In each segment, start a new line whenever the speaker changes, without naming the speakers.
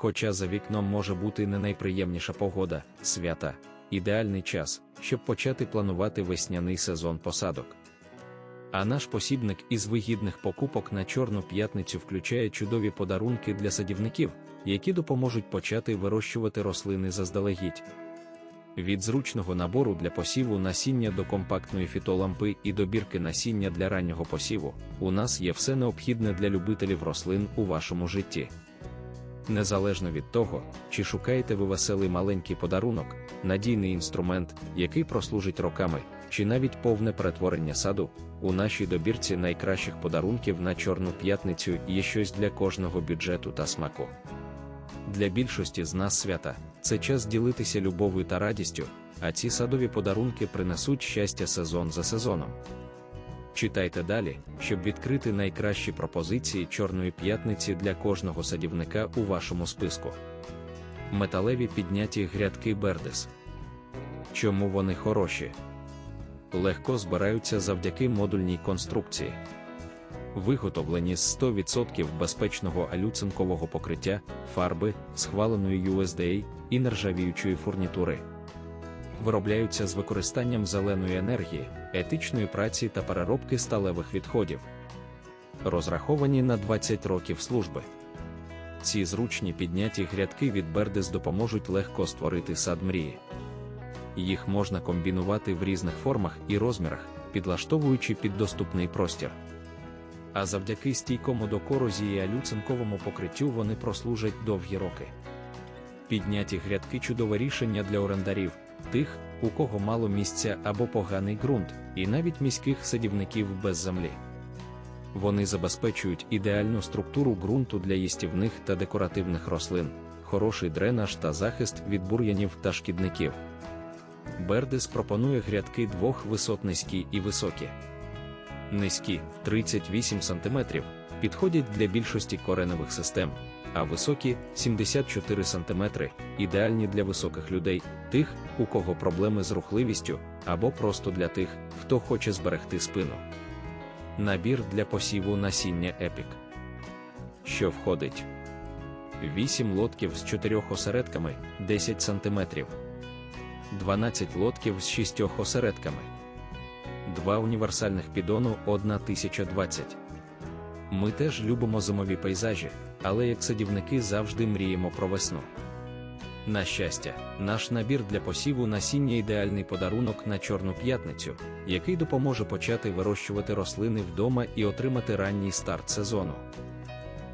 Хоча за вікном може бути не найприємніша погода, свята, ідеальний час, щоб почати планувати весняний сезон посадок. А наш посібник із вигідних покупок на Чорну п'ятницю включає чудові подарунки для садівників, які допоможуть почати вирощувати рослини заздалегідь. Від зручного набору для посіву насіння до компактної фітолампи і добірки насіння для раннього посіву, у нас є все необхідне для любителів рослин у вашому житті. Незалежно від того, чи шукаєте ви веселий маленький подарунок, надійний інструмент, який прослужить роками, чи навіть повне перетворення саду, у нашій добірці найкращих подарунків на Чорну п'ятницю є щось для кожного бюджету та смаку. Для більшості з нас свята це час ділитися любов'ю та радістю, а ці садові подарунки принесуть щастя сезон за сезоном. Читайте далі, щоб відкрити найкращі пропозиції Чорної п'ятниці для кожного садівника у вашому списку. Металеві підняті грядки Бердес. Чому вони хороші? Легко збираються завдяки модульній конструкції. Виготовлені з 100% безпечного алюцинкового покриття, фарби, схваленої USDA і нержавіючої фурнітури. Виробляються з використанням зеленої енергії, етичної праці та переробки сталевих відходів. Розраховані на 20 років служби. Ці зручні підняті грядки від Бердес допоможуть легко створити сад мрії. Їх можна комбінувати в різних формах і розмірах, підлаштовуючи під доступний простір. А завдяки стійкому до корозії алюцинковому покриттю вони прослужать довгі роки. Підняті грядки чудове рішення для орендарів, тих, у кого мало місця або поганий ґрунт, і навіть міських садівників без землі. Вони забезпечують ідеальну структуру ґрунту для їстівних та декоративних рослин, хороший дренаж та захист від бур'янів та шкідників. Бердес пропонує грядки двох висот низькі і високі. Низькі 38 см підходять для більшості кореневих систем, а високі 74 см ідеальні для високих людей, тих, у кого проблеми з рухливістю, або просто для тих, хто хоче зберегти спину. Набір для посіву насіння епік. Що входить? 8 лотків з 4 осередками 10 см. 12 лотків з 6 осередками. Два універсальних підону 1020. Ми теж любимо зимові пейзажі, але як садівники завжди мріємо про весну. На щастя, наш набір для посіву насіння ідеальний подарунок на Чорну п'ятницю, який допоможе почати вирощувати рослини вдома і отримати ранній старт сезону.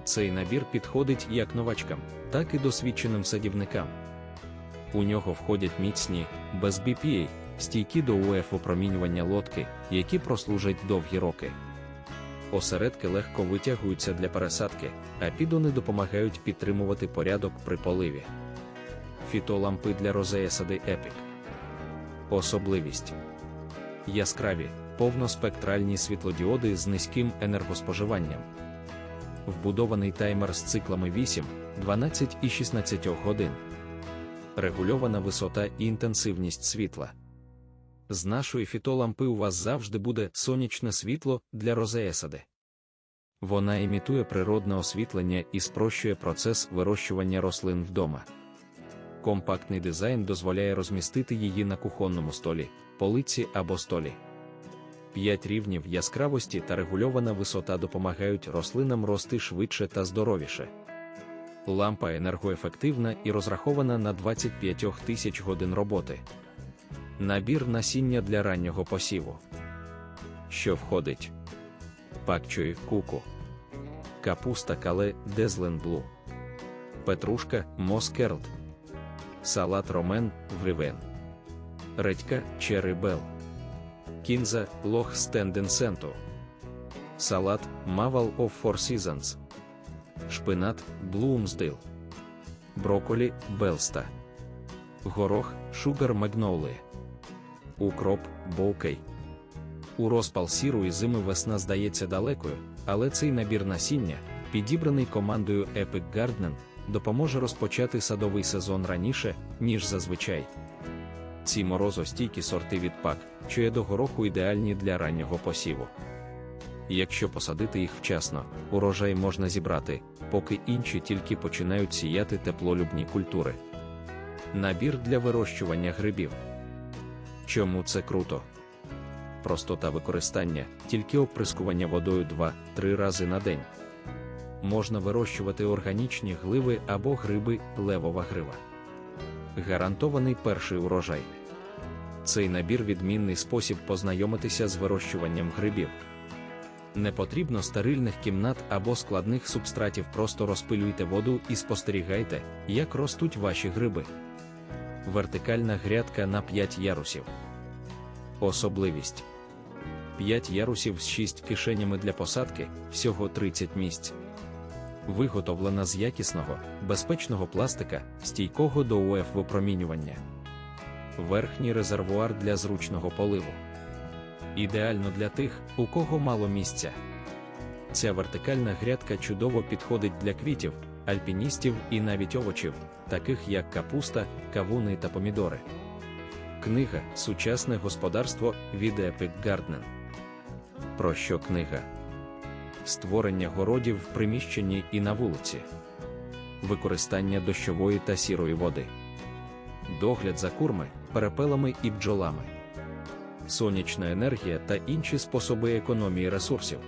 Цей набір підходить як новачкам, так і досвідченим садівникам. У нього входять міцні, без BPA, стійкі до УФ опромінювання лодки, які прослужать довгі роки. Осередки легко витягуються для пересадки, а підони допомагають підтримувати порядок при поливі. Фітолампи для розеясади Epic. Особливість яскраві, повноспектральні світлодіоди з низьким енергоспоживанням. Вбудований таймер з циклами 8, 12 і 16 годин. Регульована висота і інтенсивність світла. З нашої фітолампи у вас завжди буде сонячне світло для розеясади. Вона імітує природне освітлення і спрощує процес вирощування рослин вдома. Компактний дизайн дозволяє розмістити її на кухонному столі, полиці або столі. П'ять рівнів яскравості та регульована висота допомагають рослинам рости швидше та здоровіше. Лампа енергоефективна і розрахована на 25 тисяч годин роботи. Набір насіння для раннього посіву. Що входить? Пакчої куку, капуста кале Дезленблу, петрушка Москерлд, салат ромен вривен, редька черрибел, кінза лох стенденсенту, салат Мавал of Four Seasons, шпинат Блумсдейл, броколі Белста, горох Шугар Магнолі укроп, боукей. У розпал сірої зими весна здається далекою, але цей набір насіння, підібраний командою Epic Garden, допоможе розпочати садовий сезон раніше, ніж зазвичай. Ці морозостійкі сорти від пак, що є до гороху ідеальні для раннього посіву. Якщо посадити їх вчасно, урожай можна зібрати, поки інші тільки починають сіяти теплолюбні культури. Набір для вирощування грибів. Чому це круто? Простота використання, тільки оприскування водою 2-3 рази на день. Можна вирощувати органічні гливи або гриби левова грива. Гарантований перший урожай. Цей набір відмінний спосіб познайомитися з вирощуванням грибів. Не потрібно стерильних кімнат або складних субстратів, просто розпилюйте воду і спостерігайте, як ростуть ваші гриби. Вертикальна грядка на 5 ярусів. Особливість 5 ярусів з 6 кишенями для посадки, всього 30 місць. Виготовлена з якісного, безпечного пластика, стійкого до УФ випромінювання. Верхній резервуар для зручного поливу. Ідеально для тих, у кого мало місця. Ця вертикальна грядка чудово підходить для квітів, альпіністів і навіть овочів, таких як капуста, кавуни та помідори. Книга Сучасне господарство від Epic Garden. Про що книга? Створення городів в приміщенні і на вулиці, використання дощової та сірої води, догляд за курми, перепелами і бджолами, сонячна енергія та інші способи економії ресурсів.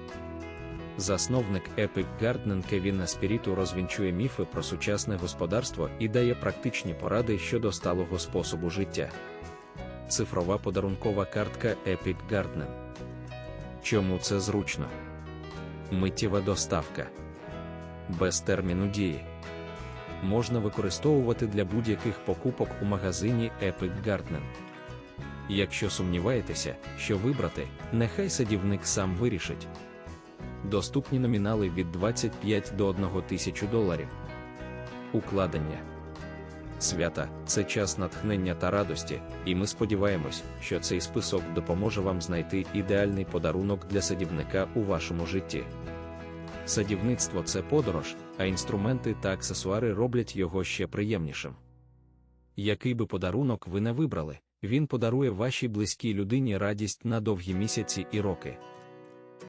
Засновник Epic Garden Кевін Аспіріту розвінчує міфи про сучасне господарство і дає практичні поради щодо сталого способу життя. Цифрова подарункова картка Epic Garden. Чому це зручно? Миттєва доставка без терміну дії. Можна використовувати для будь-яких покупок у магазині Epic Garden. Якщо сумніваєтеся, що вибрати, нехай садівник сам вирішить. Доступні номінали від 25 до 1 тисячу доларів. Укладення свята це час натхнення та радості, і ми сподіваємось, що цей список допоможе вам знайти ідеальний подарунок для садівника у вашому житті. Садівництво це подорож, а інструменти та аксесуари роблять його ще приємнішим. Який би подарунок ви не вибрали, він подарує вашій близькій людині радість на довгі місяці і роки.